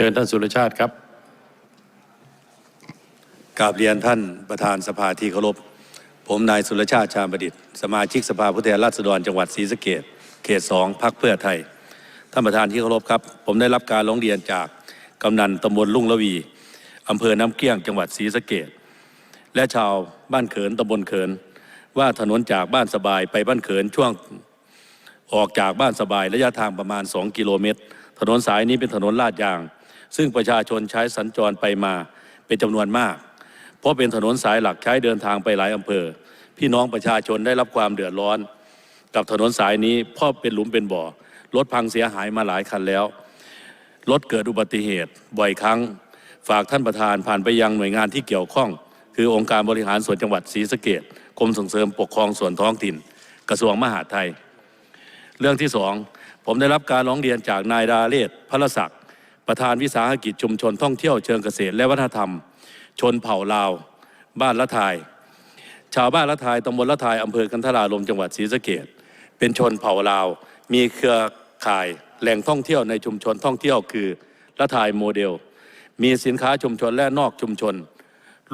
เชิญท่านสุรชาติครับกราบเรียนท่านประธานสภาที่เคารพ ผมนายสุรชาติชาญประดิษฐ์สมาชิกสภาผู้แทนราษฎรจังหวัดศรีสะเกษเขตสองพักเพื่อไทย ท่านประธานที่เคารพครับ ผมได้รับการร้องเรียนจากกำนันตำบลลุ่งละวีอำเภอน้ำเกี้ยงจังหวัดศรีสะเกษและชาวบ้านเขินตำบลเขิน ว่าถนนจากบ้านสบายไปบ้านเขินช่วงออกจากบ้านสบายระยะทางประมาณ 2 กิโลเมตร ถนนสายนี้เป็นถนนลาดยาง ซึ่งประชาชนใช้สัญจรไปมาเป็นจำนวนมาก เพราะเป็นถนนสายหลักใช้เดินทางไปหลายอำเภอ พี่น้องประชาชนได้รับความเดือดร้อน กับถนนสายนี้เพราะเป็นหลุมเป็นบ่อรถพังเสียหายมาหลายคันแล้วรถเกิดอุบัติเหตุบ่อยครั้ง ฝากท่านประธานผ่านไปยังหน่วยงานที่เกี่ยวข้อง คือองค์การบริหารส่วนจังหวัดศรีสะเกดกรมส่งเสริมปกครองส่วนท้องถิ่น กระทรวงมหาดไทย เรื่องที่สองผมได้รับการร้องเรียนจากนายดาเลศพระศักดิ์ ประธานวิสาหกิจชุมชนท่องเที่ยวเชิงเกษตรและวัฒนธรรม ชนเผ่าลาว บ้านละทาย ชาวบ้านละทายตำบลละทายอำเภอกันทราลมจังหวัดศรีสะเกดเป็นชนเผ่าลาว มีเครือข่ายแหล่งท่องเที่ยวในชุมชนท่องเที่ยวคือละทายโมเดล มีสินค้าชุมชนและนอกชุมชน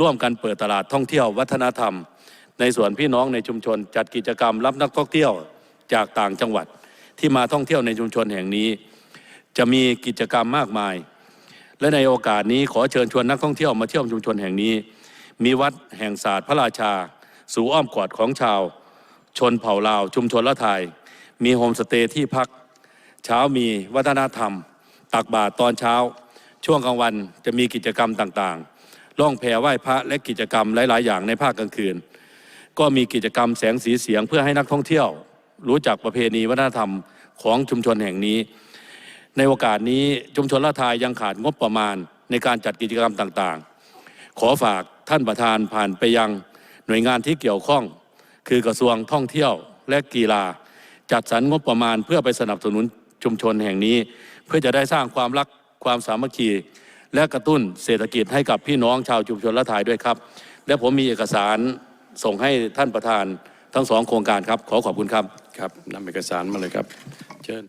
ร่วมกันเปิดตลาดท่องเที่ยววัฒนธรรม ในส่วนพี่น้องในชุมชนจัดกิจกรรมรับนักท่องเที่ยวจากต่างจังหวัดที่มาท่องเที่ยวในชุมชนแห่งนี้ จะมีกิจกรรมมากมาย และในโอกาสนี้ขอเชิญชวนนักท่องเที่ยวมาเที่ยวชุมชนแห่งนี้ มีวัดแห่งศาสตร์พระราชา สู่อ้อมกอดของชาว ชนเผ่าลาว ชุมชนละไทย มีโฮมสเตย์ที่พัก เช้ามีวัฒนธรรม ตักบาตรตอนเช้า ช่วงกลางวันจะมีกิจกรรมต่างๆ ล่องแพไหว้พระและกิจกรรมหลาย ๆ อย่างในภาคกลางคืน ก็มีกิจกรรมแสงสีเสียงเพื่อให้นักท่องเที่ยว รู้จักประเพณีวัฒนธรรมของชุมชนแห่งนี้ ในโอกาสนี้ชุมชนละทายยังขาดงบประมาณในการจัดกิจกรรมต่างๆ ขอฝากท่านประธานผ่านไปยังหน่วยงานที่เกี่ยวข้อง คือกระทรวงท่องเที่ยวและกีฬา จัดสรรงบประมาณเพื่อไปสนับสนุนชุมชนแห่งนี้ เพื่อจะได้สร้างความรักความสามัคคี และกระตุ้นเศรษฐกิจให้กับพี่น้องชาวชุมชนละทายด้วยครับ และผมมีเอกสารส่งให้ท่านประธานทั้งสองโครงการครับ ขอขอบคุณครับ ครับนำเอกสารมาเลยครับ เชิญ